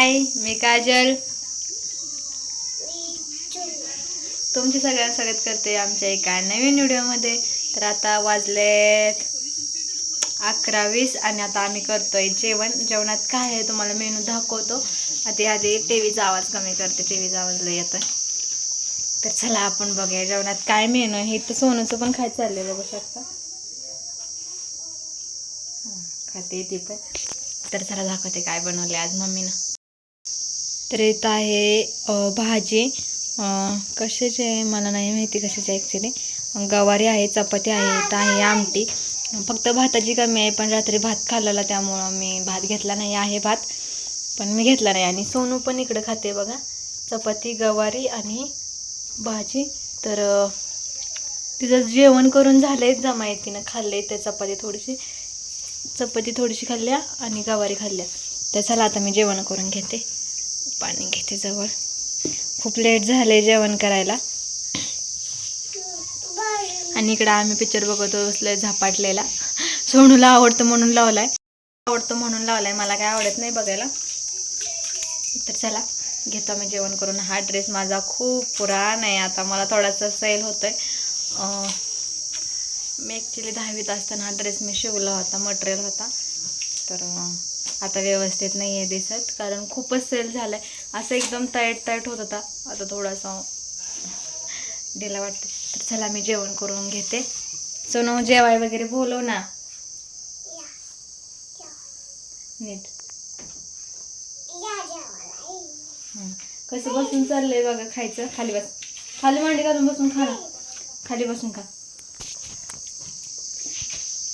हाय मी काजल. तुमची सगळ्यांना स्वागत करते आमच्या एका नवीन व्हिडिओमध्ये. तर आता वाजलेत अकरा वीस आणि आता आम्ही करतोय जेवण. जेवणात काय आहे तुम्हाला मेनू दाखवतो. आधी आधी टी व्हीचा आवाज कमी करते टी व्हीचा आवाज लय येतोय. तर चला आपण बघूया जेवणात काय मेनू आहे. तर सोनूचं पण खायचं चाललंय बघू शकता. खाते ती पण. तर चला दाखवते काय बनवले आज मम्मीनं. तर इथं आहे भाजी. कशाची आहे मला नाही माहिती कशाची ॲक्च्युली गवारी आहे चपाती आहे इथं आहे आमटी. फक्त भाताची कमी आहे पण रात्री भात खाल्लेला त्यामुळं मी भात घेतला नाही आहे भात. पण मी घेतला नाही आणि सोनू पण इकडं खाते बघा. चपाती गवारी आणि भाजी. तर तिचं जेवण करून झालंय जमाय तिनं खाल्ले ते चपाती थोडीशी चपाती थोडीशी खाल्ल्या आणि गवारी खाल्ल्या. तर चला आता मी जेवण करून घेते. पाणी घेते जवळ. खूप लेट झाले जेवण करायला. आणि इकडं आम्ही पिक्चर बघतो बसलोय झपाटलेला. सोनूला आवडतं म्हणून लावलाय. आवडतं म्हणून लावलाय. मला काय आवडत नाही बघायला. तर चला घेतो आम्ही जेवण करून. हा ड्रेस माझा खूप पुराण आहे. आता मला थोडासा सेल होतोय. आहे मी ॲक्च्युली दहावीत असताना हा ड्रेस मी शिवला होता मटेरियल होता. तर आता व्यवस्थित नाही आहे दिसत कारण खूपच सेल झालं आहे असं एकदम टाईट टाईट होत होता. आता थोडासा दिला वाटतं. तर चला मी जेवण करून घेते. सोनू जेवाय वगैरे बोलव ना. नीट. कसं बसून चाललंय बघा खायचं? खाली बस. खाली मांडी घालून बसून खा खाली बसून खा.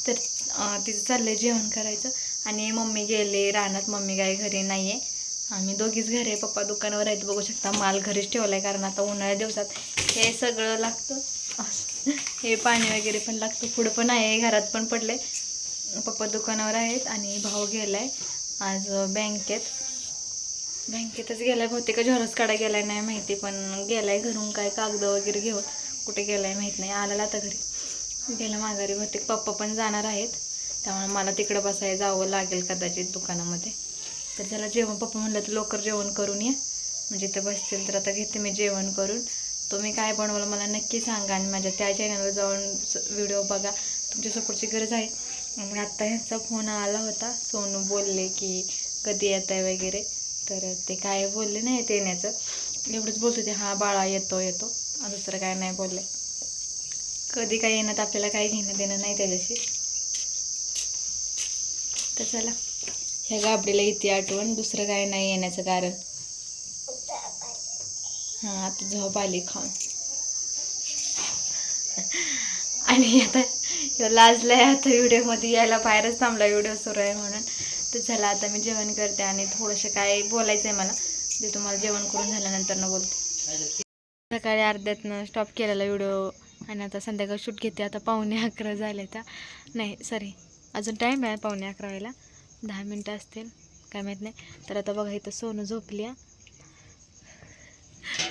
तर तिथं तिचं चाललंय जेवण करायचं. आणि मम्मी गेले रानात मम्मी काय घरी नाही आहे आम्ही दोघीच घरी आहे. पप्पा दुकानावर आहेत. बघू शकता माल घरीच ठेवला आहे कारण आता उन्हाळ्या दिवसात हे सगळं लागतं. हे पाणी वगैरे पण लागतं. पुढं पण आहे. घरात पण पडले पप्पा दुकानावर आहेत आणि भाऊ गेला आहे आज बँकेत. बँकेतच गेलाय. बहुतेक झोरस काढा गेलाय नाही माहिती पण गेलाय घरून काय कागद वगैरे घेऊन. कुठे गेलाय माहीत नाही. आलेला आता घरी. गेला माघारी. बहुतेक पप्पा पण जाणार आहेत. त्यामुळे मला तिकडं बसायला जावं लागेल कदाचित दुकानामध्ये. तर त्याला जेवण पप्पा म्हणलं तर लवकर जेवण करून ये. म्हणजे ते बसतील तर आता घेते मी जेवण करून. तुम्ही काय बनवलं मला नक्की सांगा आणि माझ्या त्या चॅनलवर जाऊन व्हिडिओ बघा. तुमच्या सपोर्टची गरज आहे. मग आत्ता ह्यांचा फोन आला होता. सोनू बोलले की कधी येत आहे वगैरे. तर ते काय बोलले नाही ते येण्याचं. एवढंच बोलत होते हां बाळा येतो येतो. दुसरं काय नाही बोलले. कधी काय येण्यात आपल्याला काही घेणं देणं नाही त्याच्याशी. तर चला. ह्या गाबडीला इथे आठवण दुसरं काय नाही येण्याचं कारण. हां आता झोप आली खाऊन. आणि आता लाजला आहे आता व्हिडिओमध्ये यायला बाहेरच थांबला व्हिडिओ सुरू आहे म्हणून. तर चला आता मी जेवण करते आणि थोडंसं काय बोलायचं आहे मला ते तुम्हाला जेवण करून झाल्यानंतर न बोलते. सकाळी अर्ध्यातनं स्टॉप केलेला व्हिडिओ आणि आता संध्याकाळ शूट घेते आता पावणे अकरा झाले त्या नाही सॉरी अजून टाईम आहे पावणे अकरा वेळेला दहा मिनटं असतील काय माहीत नाही. तर आता बघा इथं सोनं झोपली आहे.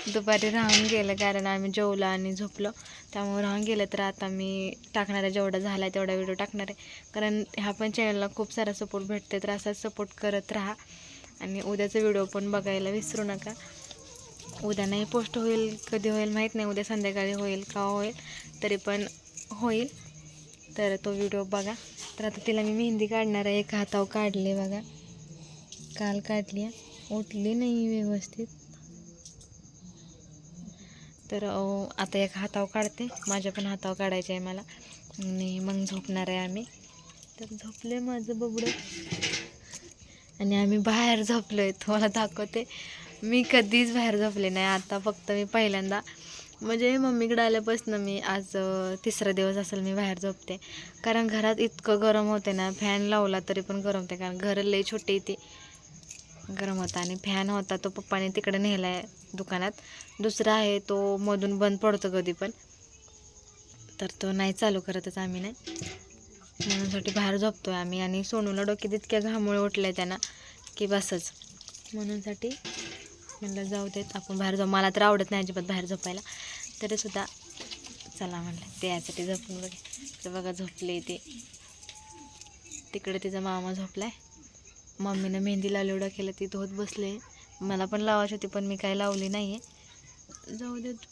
दुपारी राहून गेलं कारण आम्ही जेवलो आणि झोपलो. त्यामुळे राहून गेलं तर आता मी टाकणार आहे जेवढा झाला तेवढा व्हिडिओ टाकणार आहे. कारण ह्या पण चॅनलला खूप सारा सपोर्ट भेटते तर असाच सपोर्ट करत राहा. आणि उद्याचा व्हिडिओ पण बघायला विसरू नका. उद्या नाही पोस्ट होईल कधी होईल माहीत नाही. उद्या संध्याकाळी होईल का होईल तरी पण होईल. तर तो व्हिडिओ बघा. तर आता तिला मी मेहंदी काढणार आहे. एक हातावर काढले बघा. काल काढली आहे. उठली नाही व्यवस्थित. तर आता एक हातावर काढते. माझ्या पण हातावर काढायचे आहे मला. आणि मग झोपणार आहे आम्ही. तर झोपले माझं बबडं. आणि आम्ही बाहेर झोपलो आहे तुम्हाला दाखवते. मी कधीच बाहेर झोपले नाही. आता फक्त मी पहिल्यांदा म्हणजे मम्मीकडे आल्यापासून मी आज तिसरा दिवस असेल मी बाहेर झोपते. कारण घरात इतकं गरम होते ना फॅन लावला तरी पण गरम होते. कारण घर लई छोटे ते. गरम होता आणि फॅन होता तो पप्पाने तिकडे नेला आहे दुकानात. दुसरा आहे तो मधून बंद पडतो कधी पण. तर तो नाही चालू करतच आम्ही नाही. म्हणूनसाठी बाहेर झोपतो आहे आम्ही आणि सोनूला डोक्यात इतक्या घामुळे आहे त्यांना की बसच. म्हणूनसाठी म्हणलं जाऊ देत. आपण बाहेर जाऊ. मला तर आवडत नाही अजिबात बाहेर झोपायला. तरीसुद्धा चला म्हणलं. ते यासाठी झोपून बघे. तर बघा झोपले ते. तिकडे तिचा मामा झोपलाय. मम्मीनं मेहंदी लावली एवढं केलं. ती धोत बसले मला पण लावायची होती पण मी काही लावली नाही आहे जाऊ देत.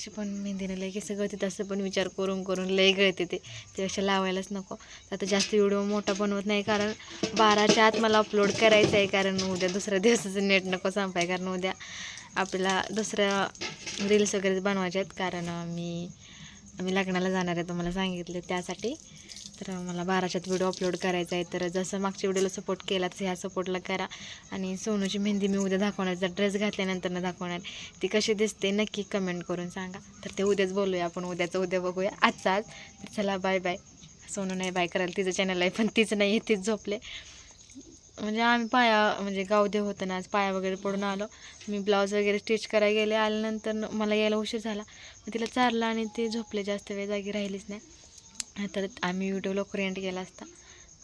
अशी पण मेहंदीने लय सगळं गळते तसं पण विचार करून करून लय गळते ते. त्यापेक्षा लावायलाच नको. आता जास्त व्हिडिओ मोठा बनवत नाही कारण बाराच्या आत मला अपलोड करायचं आहे कारण उद्या दुसऱ्या दिवसाचं नेट नको संपाय कारण उद्या आपल्याला दुसऱ्या रील्स वगैरे बनवायच्या आहेत. कारण मी आम्ही लग्नाला जाणार आहे तुम्हाला सांगितलं त्यासाठी. तर मला बाराच्यात व्हिडिओ अपलोड करायचा आहे. तर जसं मागच्या व्हिडिओला सपोर्ट केला तसं ह्या सपोर्टला करा. आणि सोनूची मेहंदी मी उद्या दाखवणार जर ड्रेस घातल्यानंतर न दाखवणार ती कशी दिसते नक्की कमेंट करून सांगा. तर ते उद्याच बोलूया आपण. उद्याचं उद्या बघूया. आजचा आज. तर चला बाय बाय सोनू नाही बाय करायला. तिचं चॅनल आहे पण तीच नाही आहे तीच झोपले. म्हणजे आम्ही पाया म्हणजे गावदेव होतं ना आज पाया वगैरे पडून आलो. मी ब्लाऊज वगैरे स्टिच करायला गेले. आल्यानंतर मला यायला उशीर झाला. मग तिला चारला आणि ते झोपले. जास्त वेळ जागी राहिलीच नाही. तर आम्ही व्हिडिओ लवकर एंड केला असता.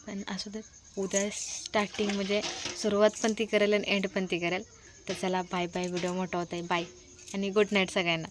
पण असू दे उद्या स्टार्टिंग म्हणजे सुरुवात पण ती करेल आणि एंड पण ती करेल. तर चला बाय बाय व्हिडिओ मोठा होत आहे. बाय आणि गुड नाईट सगळ्यांना.